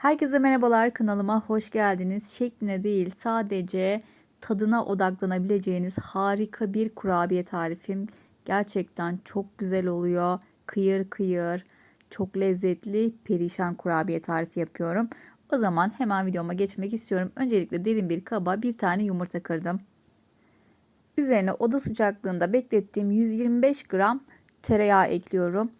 Herkese merhabalar kanalıma hoş geldiniz. Şekline değil sadece tadına odaklanabileceğiniz harika bir kurabiye tarifim. Gerçekten çok güzel oluyor. Kıyır kıyır, çok lezzetli perişan kurabiye tarifi yapıyorum. O zaman hemen videoma geçmek istiyorum. Öncelikle derin bir kaba bir tane yumurta kırdım. Üzerine oda sıcaklığında beklettiğim 125 gram tereyağı ekliyorum.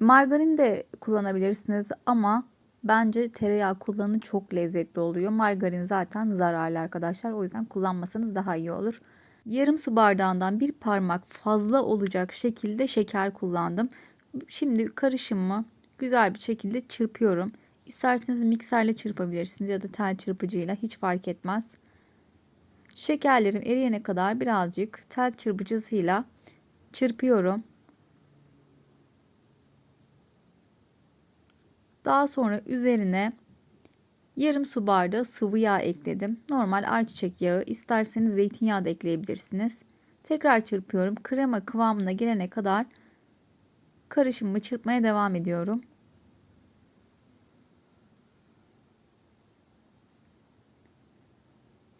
Margarin de kullanabilirsiniz ama bence tereyağı kullanın çok lezzetli oluyor. Margarin zaten zararlı arkadaşlar. O yüzden kullanmasanız daha iyi olur. Yarım su bardağından bir parmak fazla olacak şekilde şeker kullandım. Şimdi karışımı güzel bir şekilde çırpıyorum. İsterseniz mikserle çırpabilirsiniz ya da tel çırpıcıyla hiç fark etmez. Şekerlerim eriyene kadar birazcık tel çırpıcısıyla çırpıyorum. Daha sonra üzerine yarım su bardağı sıvı yağ ekledim. Normal ayçiçek yağı isterseniz zeytinyağı da ekleyebilirsiniz. Tekrar çırpıyorum. Krema kıvamına gelene kadar karışımımı çırpmaya devam ediyorum.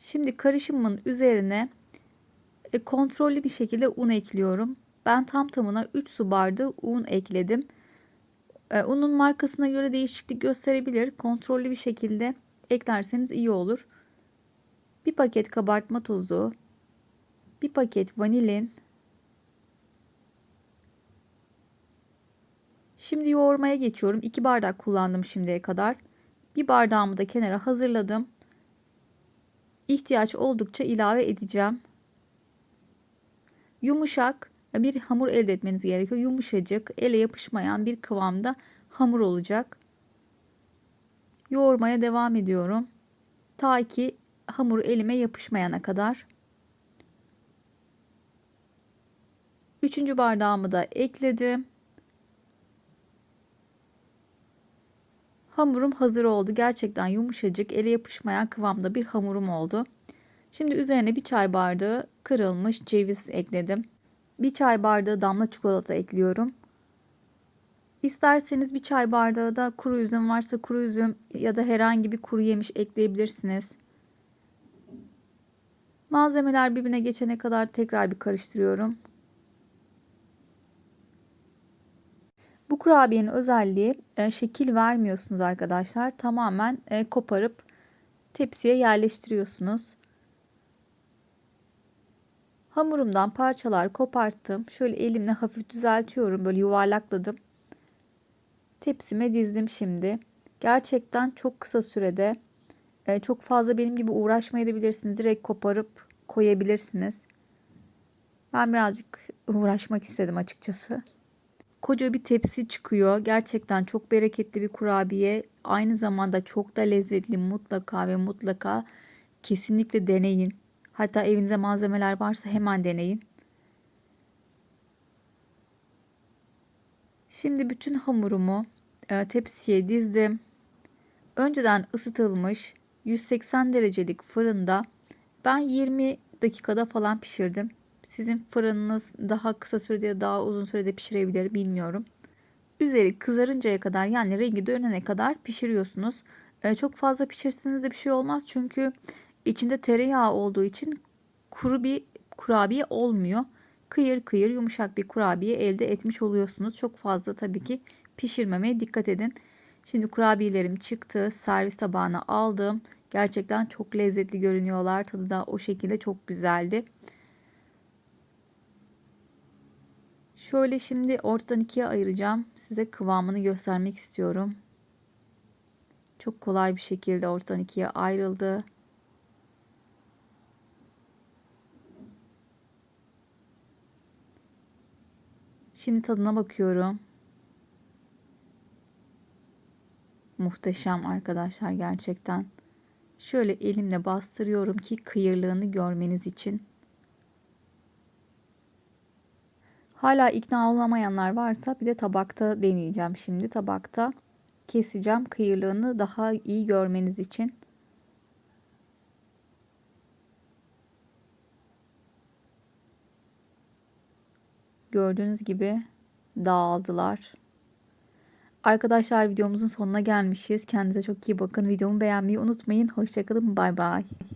Şimdi karışımın üzerine e, kontrollü bir şekilde un ekliyorum. Ben tam tamına 3 su bardağı un ekledim. Unun markasına göre değişiklik gösterebilir. Kontrollü bir şekilde eklerseniz iyi olur. Bir paket kabartma tozu, bir paket vanilin. Şimdi yoğurmaya geçiyorum. 2 bardak kullandım şimdiye kadar. Bir bardağımı da kenara hazırladım. İhtiyaç oldukça ilave edeceğim. Yumuşak bir hamur elde etmeniz gerekiyor. Yumuşacık, ele yapışmayan bir kıvamda hamur olacak. Yoğurmaya devam ediyorum. Ta ki hamur elime yapışmayana kadar. Üçüncü bardağımı da ekledim. Hamurum hazır oldu. Gerçekten yumuşacık, ele yapışmayan kıvamda bir hamurum oldu. Şimdi üzerine bir çay bardağı kırılmış ceviz ekledim. Bir çay bardağı damla çikolata ekliyorum. İsterseniz bir çay bardağı da kuru üzüm varsa kuru üzüm ya da herhangi bir kuru yemiş ekleyebilirsiniz. Malzemeler birbirine geçene kadar tekrar bir karıştırıyorum. Bu kurabiyenin özelliği e, şekil vermiyorsunuz arkadaşlar. Tamamen e, koparıp tepsiye yerleştiriyorsunuz. Hamurumdan parçalar koparttım. Şöyle elimle hafif düzeltiyorum. Böyle yuvarlakladım. Tepsime dizdim şimdi. Gerçekten çok kısa sürede e, çok fazla benim gibi uğraşmayabilirsiniz. Direkt koparıp koyabilirsiniz. Ben birazcık uğraşmak istedim açıkçası. Koca bir tepsi çıkıyor. Gerçekten çok bereketli bir kurabiye. Aynı zamanda çok da lezzetli. Mutlaka ve mutlaka kesinlikle deneyin. Hatta evinize malzemeler varsa hemen deneyin. Şimdi bütün hamurumu e, tepsiye dizdim. Önceden ısıtılmış 180 derecelik fırında ben 20 dakikada falan pişirdim. Sizin fırınınız daha kısa sürede ya daha uzun sürede pişirebilir bilmiyorum. Üzeri kızarıncaya kadar yani rengi dönene kadar pişiriyorsunuz. E, çok fazla pişirseniz de bir şey olmaz çünkü içinde tereyağı olduğu için kuru bir kurabiye olmuyor. Kıyır kıyır yumuşak bir kurabiye elde etmiş oluyorsunuz. Çok fazla tabii ki pişirmemeye dikkat edin. Şimdi kurabiyelerim çıktı. Servis tabağına aldım. Gerçekten çok lezzetli görünüyorlar. Tadı da o şekilde çok güzeldi. Şöyle şimdi ortadan ikiye ayıracağım. Size kıvamını göstermek istiyorum. Çok kolay bir şekilde ortadan ikiye ayrıldı. Şimdi tadına bakıyorum. Muhteşem arkadaşlar gerçekten. Şöyle elimle bastırıyorum ki kıyırlığını görmeniz için. Hala ikna olamayanlar varsa bir de tabakta deneyeceğim şimdi. Tabakta keseceğim kıyırlığını daha iyi görmeniz için. Gördüğünüz gibi dağıldılar. Arkadaşlar videomuzun sonuna gelmişiz. Kendinize çok iyi bakın. Videomu beğenmeyi unutmayın. Hoşçakalın. Bay bay.